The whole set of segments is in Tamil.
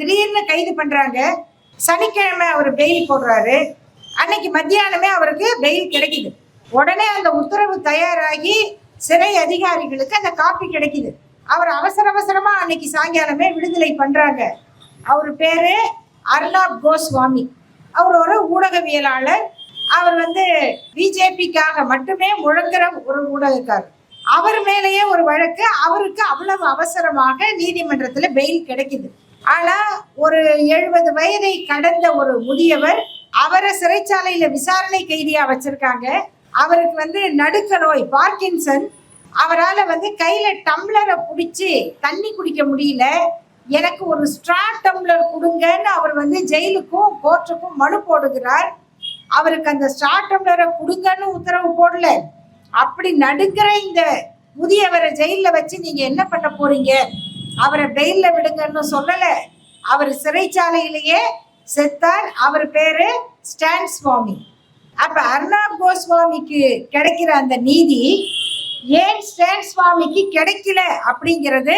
திடீர்னு கைது பண்ணுறாங்க சனிக்கிழமை அவர் பெயில் போடுறாரு. அன்னைக்கு மத்தியானமே அவருக்கு பெயில் கிடைக்குது. உடனே அந்த உத்தரவு தயாராகி சிறை அதிகாரிகளுக்கு அந்த காப்பி கிடைக்குது. அவர் அவசர அவசரமாக அன்னைக்கு சாயங்காலமே விடுதலை பண்ணுறாங்க அவர் பேர் அர்னாப் கோஸ்வாமி. அவர் ஒரு ஊடகவியலாளர். அவர் வந்து பிஜேபிக்காக மட்டுமே முழங்குற ஒரு ஊடகக்கார் அவர் மேலேயே ஒரு வழக்கு அவருக்கு அவ்வளவு அவசரமாக நீதிமன்றத்தில் பெயில் கிடைக்குது. ஆனா ஒரு எழுபது வயதை கடந்த ஒரு முதியவர் அவரை சிறைச்சாலையில விசாரணை கைதியா வச்சிருக்காங்க. அவருக்கு வந்து நடுக்க நோய் பார்க்கின்சன். அவரால் வந்து கையில டம்ளரை பிடிச்சி தண்ணி குடிக்க முடியல. எனக்கு ஒரு ஸ்ட்ரா டம்ளர் கொடுங்கன்னு அவர் வந்து ஜெயிலுக்கும் கோர்ட்டுக்கும் மனு போடுகிறார். அவருக்கு அந்த ஸ்ட்ரா டம்ளரை கொடுங்கன்னு உத்தரவு போடல. அப்படி நடுக்கிற இந்த முதியவரை ஜெயிலில் வச்சு நீங்க என்ன பண்ண போறீங்க? அவரை பெயில்ல விடுங்கன்னு சொல்லல. அவர் சிறைச்சாலையிலேயே செத்தார். அவர் பேரு ஸ்டான் சுவாமி அப்ப அர்ணாப் கோஸ்வாமிக்கு கிடைக்கிற அந்த நீதி ஏன் ஸ்டான் சுவாமிக்கு கிடைக்கல அப்படிங்கிறது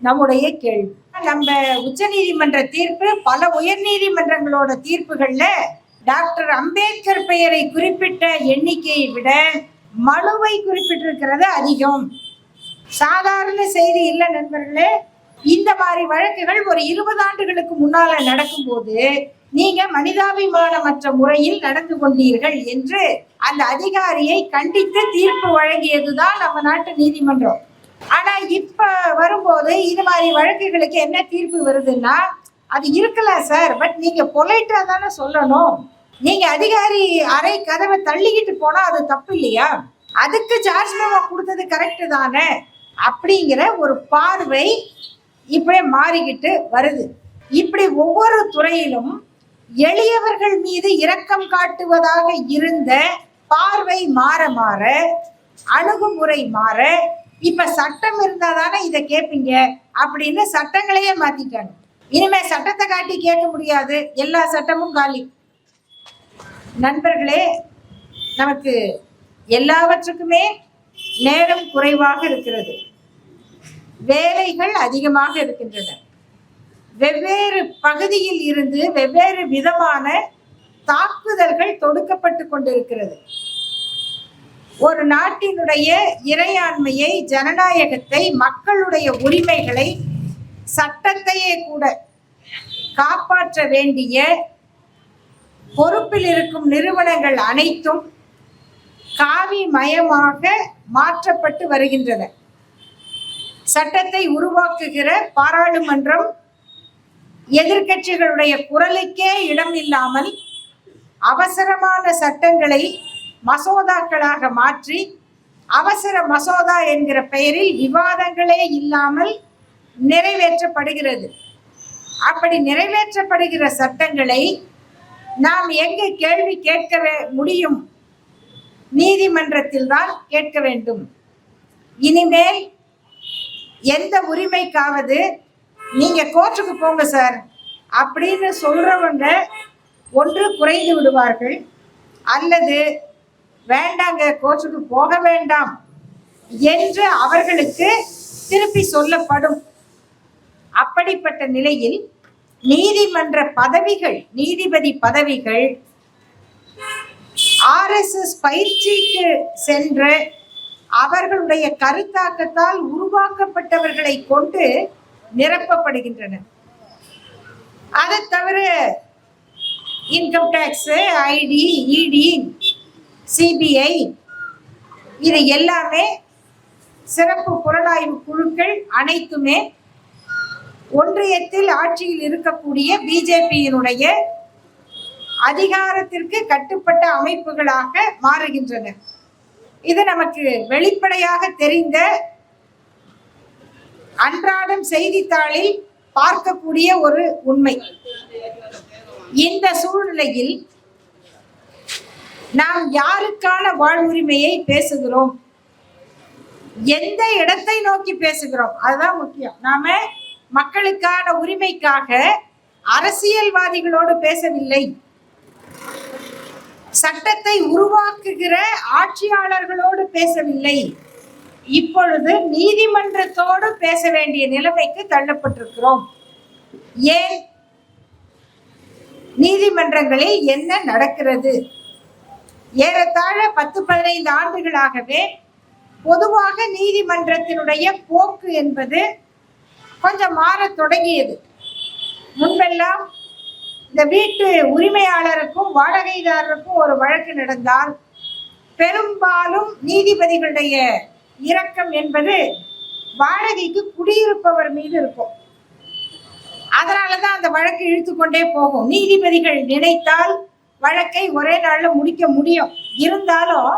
நம்முடைய கேள்வி. நம்ம உச்ச நீதிமன்ற தீர்ப்பு பல உயர்நீதிமன்றங்களோட தீர்ப்புகள்ல டாக்டர் அம்பேத்கர் பெயரை குறிப்பிட்ட எண்ணிக்கையை விட மனுவை குறிப்பிட்டிருக்கிறது அதிகம். சாதாரண செய்தி இல்லை நண்பர்களே இந்த மாதிரி வழக்குகள் ஒரு இருபது ஆண்டுகளுக்கு முன்னால நடக்கும்போது நீங்க மனிதாபிமானமற்ற முறையில் நடந்து கொண்டீர்கள் என்று அந்த அதிகாரியை கண்டித்து தீர்ப்பு வழங்கியதுதான் நம்ம நாட்டு நீதிமன்றம். ஆனா இப்ப வரும்போது இது மாதிரி வழக்குகளுக்கு என்ன தீர்ப்பு வருதுன்னா அது இருக்கலாம் சார் பட் நீங்க பொலைட்டா தானே சொல்லணும். நீங்க அதிகாரி அறை கதவை தள்ளிக்கிட்டு போனா அது தப்பு இல்லையா? அதுக்கு சார்ஜ் கொடுத்தது கரெக்டு தானே? அப்படிங்கிற ஒரு பார்வை இப்படியே மாறிக்கிட்டு வருது. இப்படி ஒவ்வொரு துறையிலும் எளியவர்கள் மீது இரக்கம் காட்டுவதாக இருந்த பார்வை மாற மாற அணுகுமுறை மாற இப்ப சட்டம் இருந்தா தானே இதை கேட்பீங்க அப்படின்னு சட்டங்களையே மாத்திட்டாங்க. இனிமே சட்டத்தை காட்டி கேட்க முடியாது. எல்லா சட்டமும் காலி. நண்பர்களே நமக்கு எல்லாவற்றுக்குமே நேரம் குறைவாக இருக்கிறது. வேலைகள் அதிகமாக இருக்கின்றன. வெவ்வேறு பகுதியில் இருந்து வெவ்வேறு விதமான தாக்குதல்கள் தொடுக்கப்பட்டு கொண்டிருக்கிறது. ஒரு நாட்டினுடைய இறையாண்மையை ஜனநாயகத்தை மக்களுடைய உரிமைகளை சட்டத்தையே கூட காப்பாற்ற வேண்டிய பொறுப்பில் இருக்கும் நிறுவனங்கள் அனைத்தும் காவி மயமாக மாற்றப்பட்டு வருகின்றன. சட்டத்தை உருவாக்குகிற பாராளுமன்றம் எதிர்க்கட்சிகளுடைய குரலுக்கே இடம் இல்லாமல் அவசரமான சட்டங்களை மசோதாக்களாக மாற்றி அவசர மசோதா என்கிற பெயரில் விவாதங்களே இல்லாமல் நிறைவேற்றப்படுகிறது. அப்படி நிறைவேற்றப்படுகிற சட்டங்களை நாம் எங்கு கேள்வி கேட்கவே முடியும்? நீதிமன்றத்தில் தான் கேட்க வேண்டும். இனிமேல் எந்த உரிமைக்காவது நீங்க கோர்ட்டுக்கு போங்க சார். அப்படின்னு சொல்றவங்க ஒன்று குறைந்து விடுவார்கள். அல்லது வேண்டாங்க கோர்ட்டுக்கு போக வேண்டாம் என்று அவர்களுக்கு திருப்பி சொல்லப்படும். அப்படிப்பட்ட நிலையில் நீதிமன்ற பதவிகள் நீதிபதி பதவிகள் ஆர்எஸ்எஸ் பயிற்சிக்கு சென்று அவர்களுடைய கருத்தாக்கத்தால் உருவாக்கப்பட்டவர்களை கொண்டு நிரப்பப்படுகின்றன. அதை தவிர income tax IT ED CBI இது எல்லாமே சிறப்பு புலனாய்வு குழுக்கள் அனைத்துமே ஒன்றியத்தில் ஆட்சியில் இருக்கக்கூடிய பிஜேபியினுடைய அதிகாரத்திற்கு கட்டுப்பட்ட அமைப்புகளாக மாறுகின்றன. இது நமக்கு வெளிப்படையாக தெரிந்த அன்றாடம் செய்தித்தாளில் பார்க்கக்கூடிய ஒரு உண்மை. இந்த சூழ்நிலையில் நாம் யாருக்கான வாழ்வுரிமையை பேசுகிறோம்? எந்த இடத்தை நோக்கி பேசுகிறோம்? அதுதான் முக்கியம். நாம மக்களுக்கான உரிமைக்காக அரசியல்வாதிகளோடு பேசவில்லை. சட்டத்தை உருவாக்குகிற ஆட்சியாளர்களோடு பேசவில்லை. இப்பொழுது நீதிமன்றத்தோடு பேச வேண்டிய நிலைமைக்கு தள்ளப்பட்டிருக்கிறோம். ஏன்? நீதிமன்றங்களில் என்ன நடக்கிறது? ஏறத்தாழ பத்து பதினைந்து ஆண்டுகளாகவே பொதுவாக நீதிமன்றத்தினுடைய போக்கு என்பது கொஞ்சம் மாறத் தொடங்கியது. முன்பெல்லாம் இந்த வீட்டு உரிமையாளருக்கும் வாடகைதாரருக்கும் ஒரு வழக்கு நடந்தால் பெரும்பாலும் நீதிபதிகளுடைய இரக்கம் என்பது வாடகைக்கு குடியிருப்பவர் மீது இருக்கும். அதனால தான் அந்த வழக்கு இழுத்து கொண்டே போகும். நீதிபதிகள் நினைத்தால் வழக்கை ஒரே நாள்ல முடிக்க முடியும். இருந்தாலும்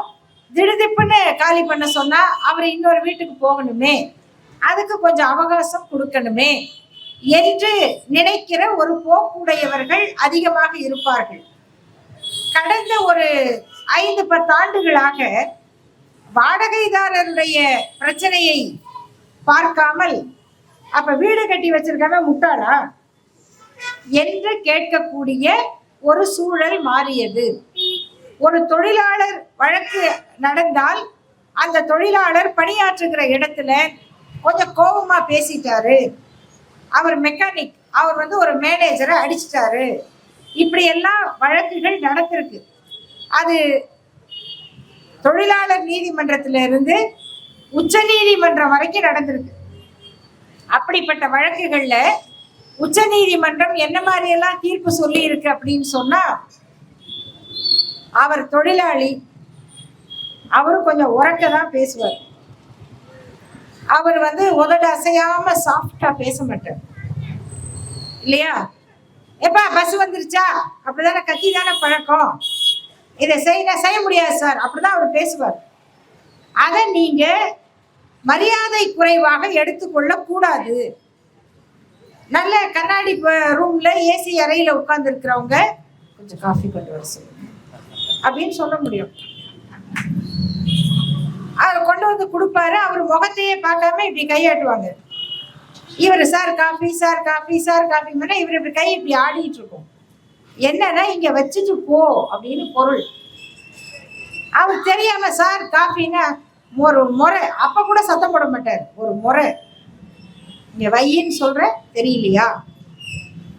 திடுதிப்புன்னு காலி பண்ண சொன்னா அவர் இன்னொரு வீட்டுக்கு போகணுமே. அதுக்கு கொஞ்சம் அவகாசம் கொடுக்கணுமே. என்று நினைக்கிற ஒரு போக்குடையவர்கள் அதிகமாக இருப்பார்கள். கடந்த ஒரு ஐந்து பத்து ஆண்டுகளாக வாடகைதாரருடைய பிரச்சனையை பார்க்காமல் அப்ப வீடு கட்டி வச்சிருக்கவன் முட்டாளா? என்று கேட்கக்கூடிய ஒரு சூழல் மாறியது. ஒரு தொழிலாளர் வழக்கு நடந்தால் அந்த தொழிலாளர் பணியாற்றுகிற இடத்துல கொஞ்சம் கோபமா பேசிட்டாரு. அவர் மெக்கானிக் அவர் வந்து ஒரு மேனேஜரை அடிச்சிட்டாரு. இப்படி எல்லாம் வழக்குகள் நடந்திருக்கு. அது தொழிலாளர் நீதிமன்றத்தில இருந்து உச்ச நீதிமன்றம் வரைக்கும் நடந்திருக்கு. அப்படிப்பட்ட வழக்குகள்ல உச்ச நீதிமன்றம் என்ன மாதிரியெல்லாம் தீர்ப்பு சொல்லி இருக்கு அப்படின்னு சொன்னா அவர் தொழிலாளி அவரும் கொஞ்சம் உறக்க தான் பேசுவார். அவர் வந்து உதடு அசையாம சாஃப்டா பேச மாட்டார். இல்லையா? எப்பா பஸ் வந்துருச்சா? அப்படிதானே கத்தி தானே பழக்கம். இதை செய்ய செய்ய முடியாது சார் அப்படிதான் அவர் பேசுவார். அதை நீங்க மரியாதை குறைவாக எடுத்துக்கொள்ள கூடாது. நல்ல கண்ணாடி ரூம்ல ஏசி அறையில உட்கார்ந்து இருக்கிறவங்க கொஞ்சம் காஃபி கொண்டு வர சொல்லுங்க. அப்படின்னு சொல்ல முடியும். வந்து கொடுப்பாரு. அவர் முகத்தையே பார்க்காம இப்படி கையாட்டுவாங்க. இவர் sir coffee sir coffee sir coffee இவர் இப்படி கை இப்படி ஆடிட்டு இருக்கும் என்னன்னா இங்க வச்சுட்டு போ அப்படின்னு பொருள். அவர் தெரியாம சார் காஃபின்னா ஒரு முறை அப்ப கூட சத்தம் போட மாட்டார். ஒரு முறை. இங்க வையின்னு சொல்ற தெரியலையா?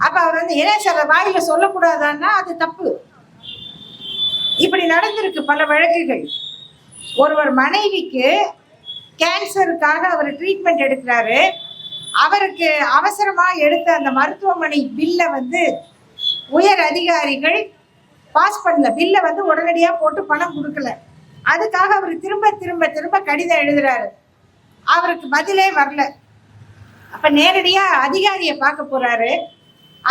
அப்ப அவர் வந்து என்ன சார் வாயில சொல்லக்கூடாதான்னா அது தப்பு. இப்படி நடந்திருக்கு பல வழக்குகள். ஒருவர் மனைவிக்கு கேன்சருக்காக அவர் ட்ரீட்மெண்ட் எடுக்கிறாரு. அவருக்கு அவசரமாக எடுத்த அந்த மருத்துவமனை பில்லை வந்து உயர் அதிகாரிகள் பாஸ் பண்ணல. பில்லை வந்து உடனடியாக போட்டு பணம் கொடுக்கல. அதுக்காக அவர் திரும்ப திரும்ப திரும்ப கடிதம் எழுதுறாரு. அவருக்கு பதிலே வரல. அப்போ நேரடியாக அதிகாரியை பார்க்க போகிறாரு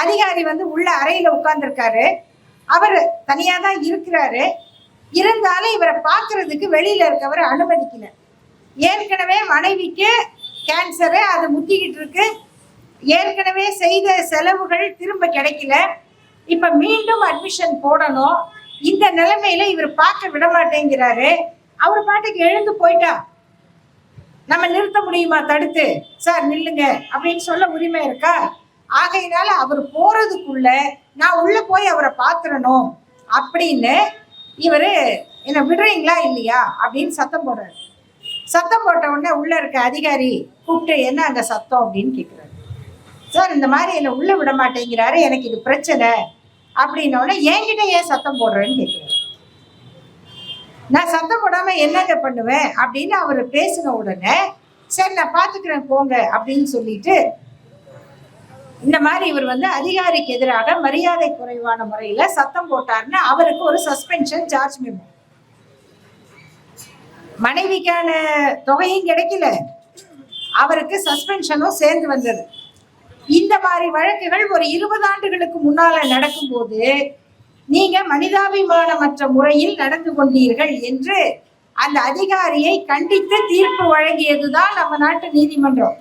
அதிகாரி வந்து உள்ள அறையில் உட்காந்துருக்காரு அவர் தனியாக தான் இருக்கிறாரு. இருந்தாலும் இவரை பார்க்கறதுக்கு வெளியில இருக்கவரை அனுமதிக்கல. ஏற்கனவே மனைவிக்கு கேன்சரு அது முத்திக்கிட்டு இருக்கு. ஏற்கனவே செய்த செலவுகள் திரும்ப கிடைக்கல. இப்ப மீண்டும் அட்மிஷன் போடணும். இந்த நிலைமையில இவர் பார்க்க விட மாட்டேங்கிறாரு. அவர் பாட்டுக்கு எழுந்து போயிட்டா. நம்ம நிறுத்த முடியுமா தடுத்து? சார் நில்லுங்க. அப்படின்னு சொல்ல உரிமை இருக்கா? ஆகையினால அவர் போறதுக்குள்ள நான் உள்ள போய் அவரை பாத்துறணும் அப்படின்னு இவரு என்னை விடுறீங்களா இல்லையா? அப்படின்னு சத்தம் போடுறாரு. சத்தம் போட்ட உடனே உள்ளே இருக்க அதிகாரி கூப்பிட்டு என்ன அங்கே சத்தம்? அப்படின்னு கேட்குறாரு சார் இந்த மாதிரி என்னை உள்ளே விட மாட்டேங்கிறாரு. எனக்கு இது பிரச்சனை. அப்படின்னோடனே என்கிட்ட ஏன் சத்தம் போடுறேன்னு கேட்குறாரு நான் சத்தம் போடாமல் என்னங்க பண்ணுவேன்? அப்படின்னு அவர் பேசின உடனே சரி நான் பார்த்துக்கிறேன் போங்க. அப்படின்னு சொல்லிட்டு இந்த மாதிரி இவர் வந்து அதிகாரிக்கு எதிராக மரியாதை குறைவான முறையில சத்தம் போட்டார்னு அவருக்கு ஒரு சஸ்பென்ஷன் சார்ஜ் மெமோ மனைவிக்கான தொகையும் கிடைக்கல. அவருக்கு சஸ்பென்ஷனும் சேர்ந்து வந்தது. இந்த மாதிரி வழக்குகள் ஒரு இருபது ஆண்டுகளுக்கு முன்னால நடக்கும்போது நீங்க மனிதாபிமானமற்ற முறையில் நடந்து கொண்டீர்கள் என்று அந்த அதிகாரியை கண்டித்து தீர்ப்பு வழங்கியதுதான் நம்ம நாட்டு நீதிமன்றம்.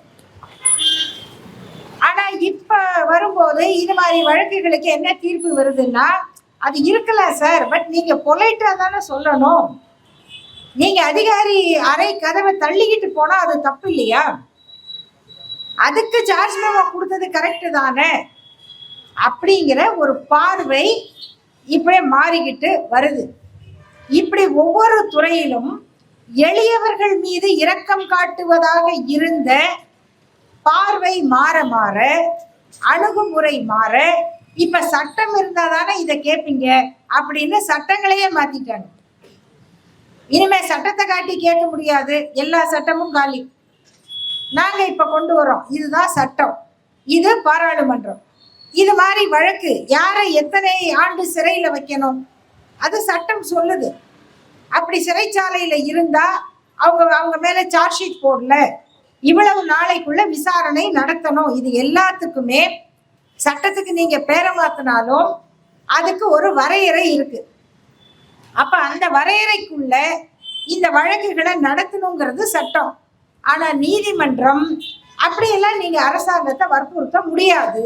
ஆனா இப்ப வரும்போது இது மாதிரி வழக்குகளுக்கு என்ன தீர்ப்பு வருதுன்னா அது இருக்கலாம் சார் பட் நீங்க பொலைட்டா தானே சொல்லணும். நீங்க அதிகாரி அறை கதவை தள்ளிக்கிட்டு போனா அது தப்பு இல்லையா? அதுக்கு சார்ஜ் மெமோ கொடுத்தது கரெக்டு தானே? அப்படிங்கிற ஒரு பார்வை இப்படியே மாறிக்கிட்டு வருது. இப்படி ஒவ்வொரு துறையிலும் எளியவர்கள் மீது இரக்கம் காட்டுவதாக இருந்த பார்வை மாற மாற அணுகுமுறை மாற இப்ப சட்டம் இருந்தா தானே இதை கேட்பீங்க அப்படின்னு சட்டங்களையே மாத்திட்டாங்க. இனிமே சட்டத்தை காட்டி கேட்க முடியாது. எல்லா சட்டமும் காலி. நாங்க இப்ப கொண்டு வரோம் இதுதான் சட்டம். இது பாராளுமன்றம். இது மாதிரி வழக்கு யாரை எத்தனை ஆண்டு சிறையில வைக்கணும்? அது சட்டம் சொல்லுது. அப்படி சிறைச்சாலையில இருந்தா அவங்க அவங்க மேல சார்ஜ் ஷீட் போடல. இவ்வளவு நாளைக்குள்ள விசாரணை நடத்தணும். இது எல்லாத்துக்குமே சட்டத்துக்கு நீங்க பேரை மாத்தினாலும் அதுக்கு ஒரு வரையறை இருக்கு. அப்ப அந்த வரையறைக்குள்ள இந்த வழக்குகளை நடத்தணுங்கிறது சட்டம். ஆனா நீதிமன்றம் அப்படியெல்லாம் நீங்க அரசாங்கத்தை வற்புறுத்த முடியாது.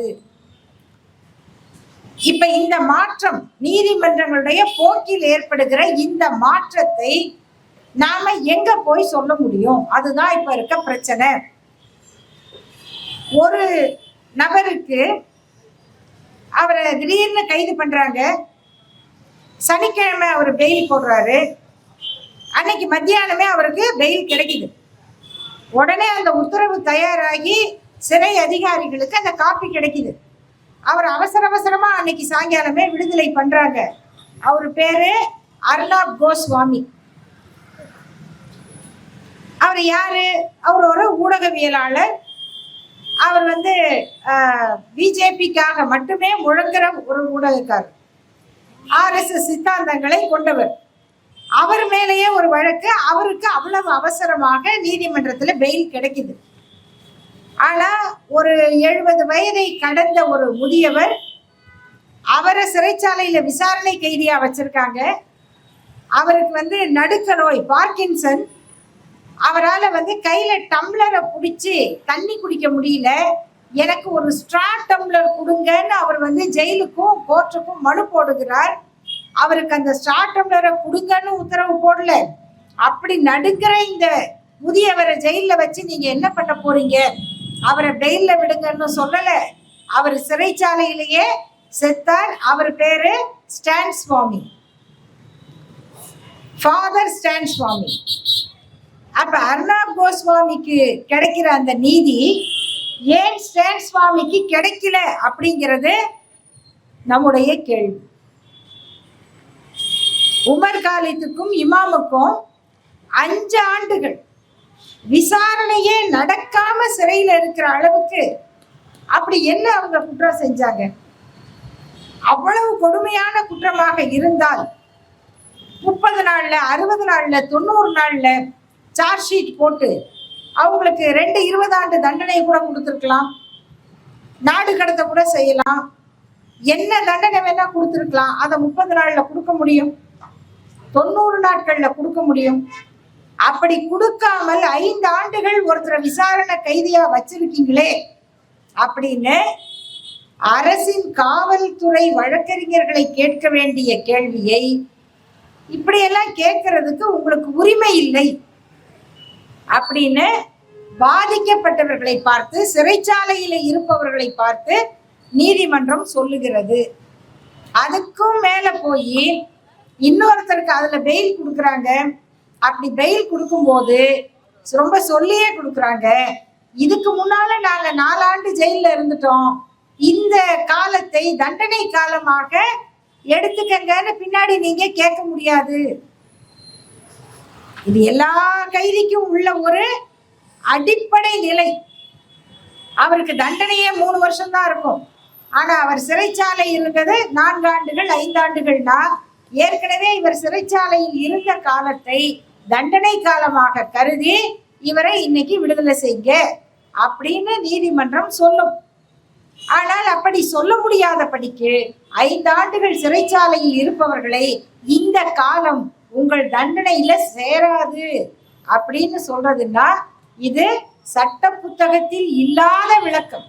இப்ப இந்த மாற்றம் நீதிமன்றங்களுடைய போக்கில் ஏற்படுகிற இந்த மாற்றத்தை நாம எங்க போய் சொல்ல முடியும்? அதுதான் இப்ப இருக்க பிரச்சனை. ஒரு நபருக்கு அவரை திடீர்னு கைது பண்றாங்க. சனிக்கிழமை அவர் பெயில் போடுறாரு. அன்னைக்கு மத்தியானமே அவருக்கு பெயில் கிடைக்குது. உடனே அந்த உத்தரவு தயாராகி சிறை அதிகாரிகளுக்கு அந்த காப்பி கிடைக்குது. அவர் அவசர அவசரமா அன்னைக்கு சாயங்காலமே விடுதலை பண்றாங்க. அவர் பேரு அர்ணாப் கோஸ்வாமி. அவர் யாரு? அவர் ஒரு ஊடகவியலாளர். அவர் வந்து பிஜேபிக்காக மட்டுமே முழங்குற ஒரு ஊடகக்காரர். ஆர்எஸ்எஸ் சித்தாந்தங்களை கொண்டவர். அவர் மேலேயே ஒரு வழக்கு அவருக்கு அவ்வளவு அவசரமாக நீதிமன்றத்தில் பெயில் கிடைக்குது. ஆனால் ஒரு எழுபது வயதை கடந்த ஒரு முதியவர் அவரை சிறைச்சாலையில் விசாரணை கைதியாக வச்சுருக்காங்க. அவருக்கு வந்து நடுக்க நோய் பார்க்கின்சன் அவரால் வந்து கையில் டம்ளரை பிடிச்சி தண்ணி குடிக்க முடியல. எனக்கு ஒரு ஸ்ட்ரா டம்ளர் கொடுங்கன்னு அவர் வந்து ஜெயிலுக்கும் கோர்ட்டுக்கும் மனு போடுகிறார். அவருக்கு அந்த ஸ்ட்ரா டம்ளரை கொடுங்கன்னு உத்தரவு போடல. அப்படி நடுக்கிற இந்த முதியவரை ஜெயிலில் வச்சு நீங்கள் என்ன பண்ண போறீங்க? அவரை பெயிலில் விடுங்கன்னு சொல்லலை. அவர் சிறைச்சாலையிலேயே செத்தார். அவர் பேரு ஸ்டான் சுவாமி ஃபாதர் ஸ்டான் சுவாமி அப்ப அர்ணாப் கோஸ்வாமிக்கு கிடைக்கிற அந்த நீதி ஏன் ஸ்டான் சுவாமிக்கு கிடைக்கல அப்படிங்கிறது நம்முடைய கேள்வி. உமர் காலித்துக்கும் இமாமுக்கும் அஞ்சு ஆண்டுகள் விசாரணையே நடக்காம சிறையில இருக்கிற அளவுக்கு அப்படி என்ன அவங்க குற்றம் செஞ்சாங்க? அவ்வளவு கொடுமையான குற்றமாக இருந்தால் முப்பது நாள்ல அறுபது நாள்ல தொண்ணூறு நாள்ல சார்ஜ் ஷீட் போட்டு அவங்களுக்கு ரெண்டு இருபது ஆண்டு தண்டனை கூட கொடுத்துருக்கலாம். நாடு கடத்த கூட செய்யலாம். என்ன தண்டனை வேணா கொடுத்துருக்கலாம். அதை முப்பது நாளில் கொடுக்க முடியும். தொண்ணூறு நாட்களில் கொடுக்க முடியும். அப்படி கொடுக்காமல் ஐந்து ஆண்டுகள் ஒருத்தரை விசாரணை கைதியா வச்சிருக்கீங்களே அப்படின்னு அரசின் காவல்துறை வழக்கறிஞர்களை கேட்க வேண்டிய கேள்வியை இப்படியெல்லாம் கேட்கறதுக்கு உங்களுக்கு உரிமை இல்லை. அப்படின்னு பாதிக்கப்பட்டவர்களை பார்த்து சிறைச்சாலையில இருப்பவர்களை பார்த்து நீதிமன்றம் சொல்லுகிறது. அதுக்கும் மேல போய் இன்னொருத்தருக்கு அதுல பெயில் கொடுக்குறாங்க. அப்படி பெயில் கொடுக்கும்போது ரொம்ப சொல்லியே கொடுக்குறாங்க. இதுக்கு முன்னால நாங்க நாலாண்டு ஜெயில இருந்துட்டோம். இந்த காலத்தை தண்டனை காலமாக எடுத்துக்கங்கன்னு பின்னாடி நீங்க கேட்க முடியாது. இது எல்லா கைதிக்கும் உள்ள ஒரு அடிப்படை நிலை. அவருக்கு தண்டனையே மூணு வருஷம் தான் இருக்கும். ஆனா அவர் சிறைச்சாலை இருந்தது நான்கு ஆண்டுகள் ஐந்தாண்டுகள்னா ஏற்கனவே இவர் சிறைச்சாலையில் இருந்த காலத்தை தண்டனை காலமாக கருதி இவரை இன்னைக்கு விடுதலை செய்ய அப்படின்னு நீதிமன்றம் சொல்லும். ஆனால் அப்படி சொல்ல முடியாதபடிக்கு ஐந்து ஆண்டுகள் சிறைச்சாலையில் இருப்பவர்களை இந்த காலம் உங்கள் தண்டனையில சேராது அப்படின்னு சொல்றதுன்னா இது சட்ட புத்தகத்தில் இல்லாத விளக்கம்.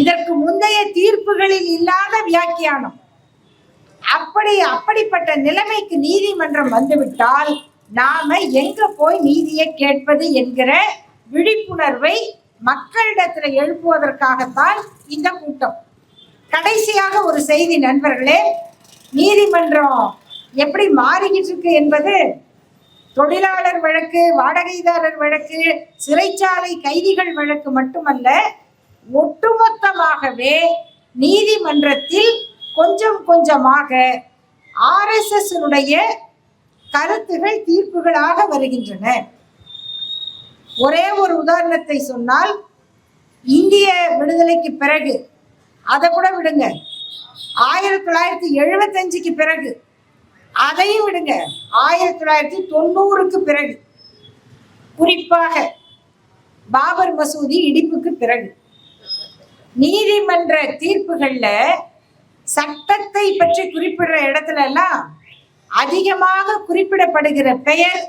இதற்கு முந்தைய தீர்ப்புகளில் இல்லாத வியாக்கியானம். அப்படி அப்படிப்பட்ட நிலைமைக்கு நீதிமன்றம் வந்துவிட்டால் நாம எங்க போய் நீதியை கேட்பது என்கிற விழிப்புணர்வை மக்களிடத்துல எழுப்புவதற்காகத்தான் இந்த கூட்டம். கடைசியாக ஒரு செய்தி நண்பர்களே நீதிமன்றம் எப்படி மாறிக்கிட்டு இருக்கு என்பது தொழிலாளர் வழக்கு வாடகைதாரர் வழக்கு சிறைச்சாலை கைதிகள் வழக்கு மட்டுமல்ல ஒட்டுமொத்தமாகவே நீதிமன்றத்தில் கொஞ்சம் கொஞ்சமாக ஆர்எஸ்எஸ்னுடைய கருத்துகள் தீர்ப்புகளாக வருகின்றன. ஒரே ஒரு உதாரணத்தை சொன்னால் இந்திய விடுதலைக்கு பிறகு அதை கூட விடுங்க. ஆயிரத்தி தொள்ளாயிரத்தி எழுபத்தஞ்சுக்கு பிறகு அதையும் விடுங்க. ஆயிரத்தி தொள்ளாயிரத்தி தொண்ணூறுக்கு பிறகு குறிப்பாக பாபர் மசூதி இடிப்புக்கு பிறகு நீதிமன்ற தீர்ப்புகள்ல சட்டத்தை பற்றி குறிப்பிடுற இடத்துல எல்லாம் அதிகமாக குறிப்பிடப்படுகிற பெயர்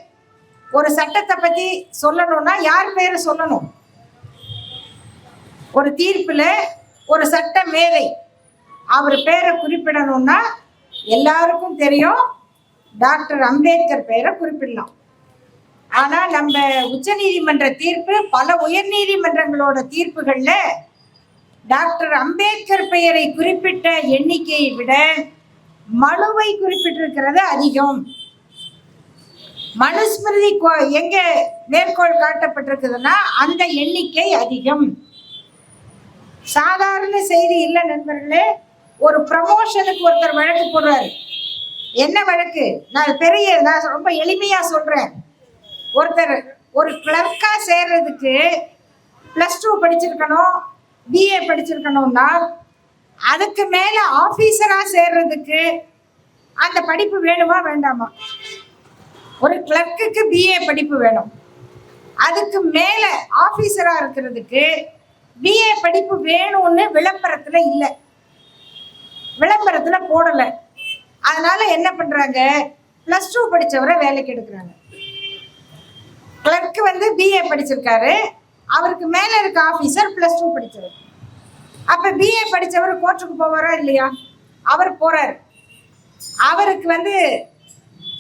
ஒரு சட்டத்தை பத்தி சொல்லணும்னா யார் பெயரை சொல்லணும்? ஒரு தீர்ப்புல ஒரு சட்ட மேதை அவர் பேரை குறிப்பிடணும்னா எல்லாருக்கும் தெரியும். டாக்டர் அம்பேத்கர் பெயரை குறிப்பிடலாம். ஆனால் நம்ம உச்ச நீதிமன்ற தீர்ப்பு பல உயர்நீதிமன்றங்களோட தீர்ப்புகளில் டாக்டர் அம்பேத்கர் பெயரை குறிப்பிட்ட எண்ணிக்கையை விட மனுவை குறிப்பிட்டிருக்கிறது அதிகம். மனுஸ்மிருதி கோ- எங்க மேற்கோள் காட்டப்பட்டிருக்குதுன்னா அந்த எண்ணிக்கை அதிகம். சாதாரண செய்தி இல்லை நண்பர்களே ஒரு ப்ரமோஷனுக்கு ஒருத்தர் வழக்கு போடுறாரு. என்ன வழக்கு? நான் பெரிய நான் ரொம்ப எளிமையா சொல்றேன். ஒருத்தர் ஒரு கிளர்க்கா சேர்றதுக்கு ப்ளஸ் டூ படிச்சிருக்கணும் பிஏ படிச்சிருக்கணும்னா அதுக்கு மேல ஆபீசரா சேர்றதுக்கு அந்த படிப்பு வேணுமா வேண்டாமா? ஒரு கிளர்க்குக்கு பிஏ படிப்பு வேணும். அதுக்கு மேல ஆபீசரா இருக்கிறதுக்கு பிஏ படிப்பு வேணும்னு விளம்பரத்துல இல்லை. விளம்பரத்துல போடல. அதனால என்ன பண்றாங்க? பிளஸ் டூ படிச்சவரை வேலைக்கு எடுக்கிறாங்க. கிளர்க் வந்து பிஏ படிச்சிருக்காரு. அவருக்கு மேல இருக்க ஆபீசர் பிளஸ் டூ படிச்சவர். அப்ப பிஏ படிச்சவர் கோர்ட்டுக்கு போவாரா இல்லையா? அவர் போறாரு. அவருக்கு வந்து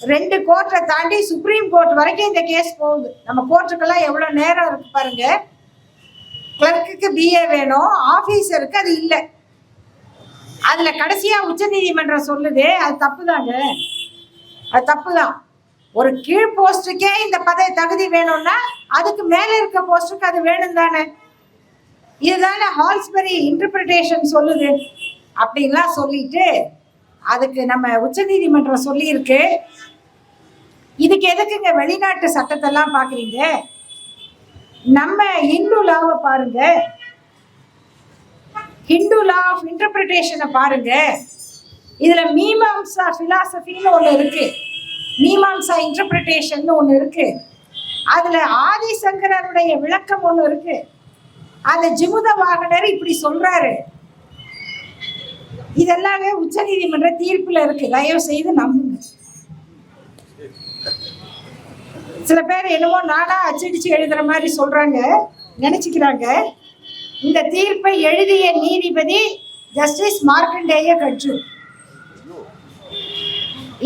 ரெண்டு கோர்ட்டை தாண்டி சுப்ரீம் கோர்ட் வரைக்கும் இந்த கேஸ் போகுது. நம்ம கோர்ட்டுக்கெல்லாம் எவ்வளவு நேரம் இருக்கு பாருங்க. கிளர்க்குக்கு பிஏ வேணும் ஆபீசருக்கு அது இல்லை. அதுல கடைசியா உச்சநீதிமன்றம் சொல்லுது அது தப்புதாங்க. அது தப்புதான். ஒரு கீழ் போஸ்டுக்கே இந்த பதவி தகுதி வேணும்னா அதுக்கு மேல இருக்க போஸ்டுக்கு அது வேணும் தானே இதுதானே ஹால்ஸ்பெரி இன்டர்பிரிட்டேஷன் சொல்லுது. அப்படின்லாம் சொல்லிட்டு அதுக்கு நம்ம உச்சநீதிமன்றம் சொல்லியிருக்கு. இதுக்கு எதுக்குங்க வெளிநாட்டு சட்டத்தெல்லாம் பார்க்குறீங்க நம்ம இந்து லாவை பாருங்க. ஹிந்து லா ஆஃப் இன்டர்பிரிட்டேஷனை பாருங்க. இதுல மீமாம்சா பிலாசபின்னு ஒன்று இருக்கு. மீமாம்சா இன்டர்பிரிட்டேஷன் ஒன்று இருக்கு. அதுல ஆதிசங்கரருடைய விளக்கம் ஒன்று இருக்கு. அந்த ஜிமுத வாகனர் இப்படி சொல்றாரு. இதெல்லாமே உச்சநீதிமன்ற தீர்ப்புல இருக்கு. தயவு செய்து நம்புங்க. சில பேர் என்னமோ நானா அச்சடிச்சு எழுதுற மாதிரி சொல்றாங்க. நினைச்சுக்கிறாங்க. இந்த தீர்ப்பை எழுதிய நீதிபதி ஜஸ்டிஸ் மார்க்கண்டேய கட்சு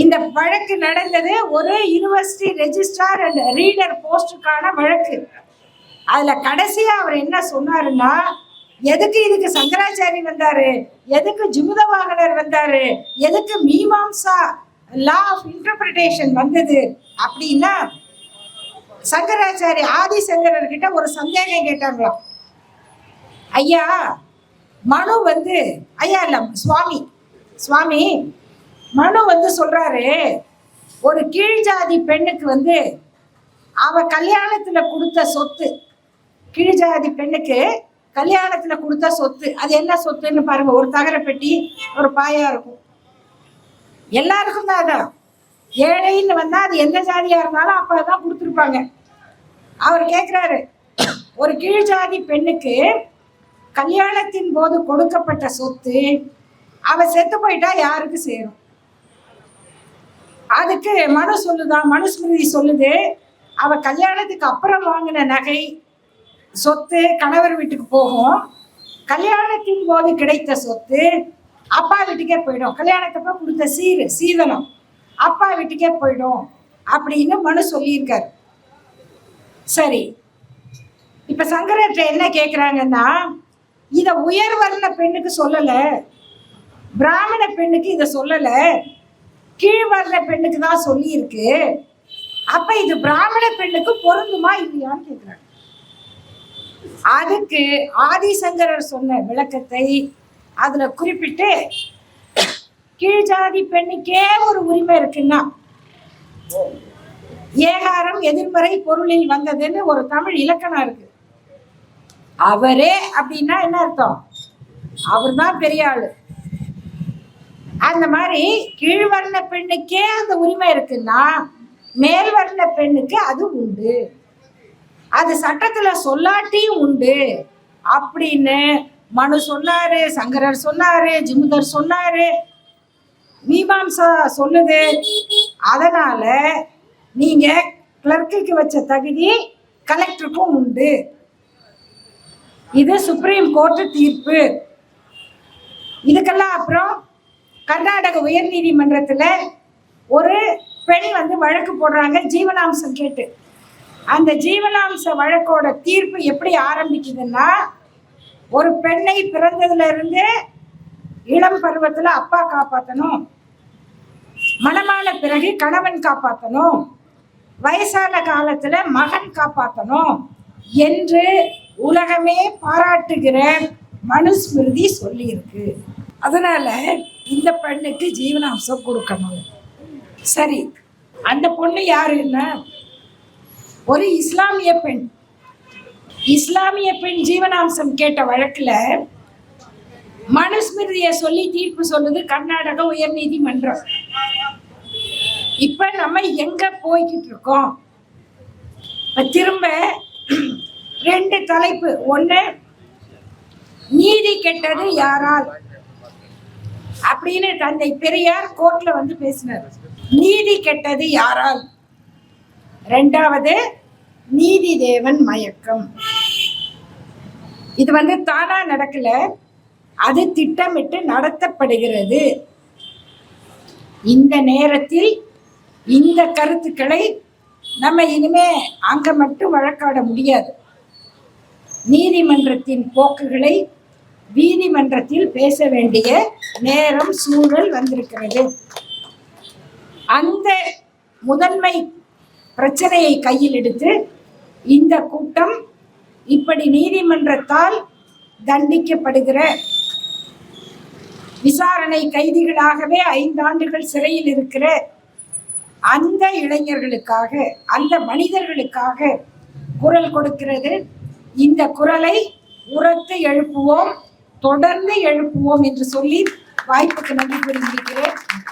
இந்த வழக்கு நடந்தது ஒரு யூனிவர்சிட்டி ரெஜிஸ்ட்ரார் அண்ட் ரீடர் போஸ்டுக்கான வழக்கு. அதுல கடைசியா அவர் என்ன சொன்னாருன்னா எதுக்கு இதுக்கு சங்கராச்சாரி வந்தாரு? எதுக்கு ஜிமுத வாகனர் வந்தாரு? எதுக்கு மீமாம்சா? லா ஆஃப் இன்டர்பிரிட்டேஷன் வந்தது? அப்படின்னா சங்கராச்சாரி ஆதிசங்கரர் கிட்ட ஒரு சந்தேகம் கேட்டாங்களாம். ஐயா மனு வந்து ஐயா இல்ல சுவாமி சுவாமி மனு வந்து சொல்றாரு ஒரு கீழ் ஜாதி பெண்ணுக்கு வந்து அவ கல்யாணத்துல கொடுத்த சொத்து கீழ்ஜாதி பெண்ணுக்கு கல்யாணத்துல கொடுத்த சொத்து அது என்ன சொத்துன்னு பாருங்க ஒரு தகர பெட்டி ஒரு பாயா இருக்கும். எல்லாருக்கும் தான் அதான். ஏழைன்னு வந்தா அது எந்த ஜாதியா இருந்தாலும் அப்பதான் கொடுத்துருப்பாங்க. அவர் கேட்குறாரு ஒரு கீழ் ஜாதி பெண்ணுக்கு கல்யாணத்தின் போது கொடுக்கப்பட்ட சொத்து அவ செத்து போயிட்டா யாருக்கு சேரும்? அதுக்கு மனு சொல்லுதான் மனுஸ்மிருதி சொல்லுது அவ கல்யாணத்துக்கு அப்புறம் வாங்கின நகை சொத்து கணவர் வீட்டுக்கு போகும். கல்யாணத்தின் போது கிடைத்த சொத்து அப்பா வீட்டுக்கே போயிடும். கல்யாணத்தப்ப கொடுத்த சீர் சீதனம் அப்பா வீட்டுக்கே போயிடும் அப்படின்னு மனு சொல்லியிருக்காரு. சரி இப்ப சங்கரற்ற என்ன கேட்குறாங்கன்னா இத உயர் வர்ண பெண்ணுக்கு சொல்லல. பிராமண பெண்ணுக்கு இத சொல்லல. கீழ் வர்ண பெண்ணுக்கு தான் சொல்லியிருக்கு. அப்ப இது பிராமண பெண்ணுக்கு பொருந்துமா இல்லையான்னு கேக்குறாங்க. அதுக்கு ஆதிசங்கரர் சொன்ன விளக்கத்தை அதுல குறிப்பிட்டு கீழ்ஜாதி பெண்ணுக்கே ஒரு உரிமை இருக்குன்னா ஏகாரம் எதிர்மறை பொருளில் வந்ததுன்னு ஒரு தமிழ் இலக்கணம் இருக்கு. அவரே அப்படின்னா என்ன அர்த்தம்? அவர் தான் பெரிய ஆளு. அந்த மாதிரி கீழ்வர்ண பெண்ணுக்கே அந்த உரிமை இருக்குன்னா மேல்வர்ண பெண்ணுக்கு அது உண்டு. அது சட்டத்துல சொல்லாட்டியும் உண்டு. அப்படின்னு மனு சொன்னாரு சங்கரர் சொன்னாரு ஜிமுதர் சொன்னாரு. மீமாம்சா சொல்லுது. அதனால நீங்க கிளர்க்குக்கு வச்ச தகுதி கலெக்டருக்கும் உண்டு. இது சுப்ரீம் கோர்ட்டு தீர்ப்பு. இதுக்கெல்லாம் அப்புறம் கர்நாடக உயர்நீதிமன்றத்தில் ஒரு பெண் வந்து வழக்கு போடுறாங்க ஜீவனாம்சம் கேட்டு. அந்த ஜீவனாம்ச வழக்கோட தீர்ப்பு எப்படி ஆரம்பிக்குதுன்னா ஒரு பெண்ணை பிறந்ததுலேருந்து இளம் பருவத்தில் அப்பா காப்பாற்றணும் மனமான பிறகு கணவன் காப்பாற்றணும் வயசான காலத்தில் மகன் காப்பாற்றணும் என்று உலகமே பாராட்டுகிற மனுஸ்மிருதி சொல்லியிருக்கு. அதனால இந்த பெண்ணுக்கு ஜீவனாம்சம் கொடுக்கணும். சரி அந்த பொண்ணு யாருன்னா ஒரு இஸ்லாமிய பெண். இஸ்லாமிய பெண் ஜீவனாம்சம் கேட்ட வழக்கில் மனுஸ்மிருதியை சொல்லி தீர்ப்பு சொல்லுது கர்நாடக உயர்நீதிமன்றம். இப்ப நம்ம எங்க போய்கிட்டு இருக்கோம்? திரும்ப ரெண்டு தலைப்பு. ஒன்று நீதி கெட்டது யாரால்? அப்படின்னு தந்தை பெரியார் கோர்ட்ல வந்து பேசினார். நீதி கெட்டது யாரால்? ரெண்டாவது நீதி தேவன் மயக்கம். இது வந்து தானா நடக்கல. அது திட்டமிட்டு நடத்தப்படுகிறது. இந்த நேரத்தில் இந்த கருத்துக்களை நம்ம இனிமே அங்க மட்டும் வழக்காட முடியாது. நீதிமன்றத்தின் போக்குகளை நீதிமன்றத்தில் பேச வேண்டிய நேரம் சூழல் வந்திருக்கிறது. அந்த முதன்மை பிரச்சனையை கையில் எடுத்து இந்த கூட்டம் இப்படி நீதிமன்றத்தால் தண்டிக்கப்படுகிற விசாரணை கைதிகளாகவே ஐந்தாண்டுகள் சிறையில் இருக்கிற அந்த இளைஞர்களுக்காக அந்த மனிதர்களுக்காக குரல் கொடுக்கிறது. இந்த குரலை உரத்து எழுப்புவோம் தொடர்ந்து எழுப்புவோம் என்று சொல்லி வாய்ப்புக்கு நன்றி கூறியிருக்கிறேன்.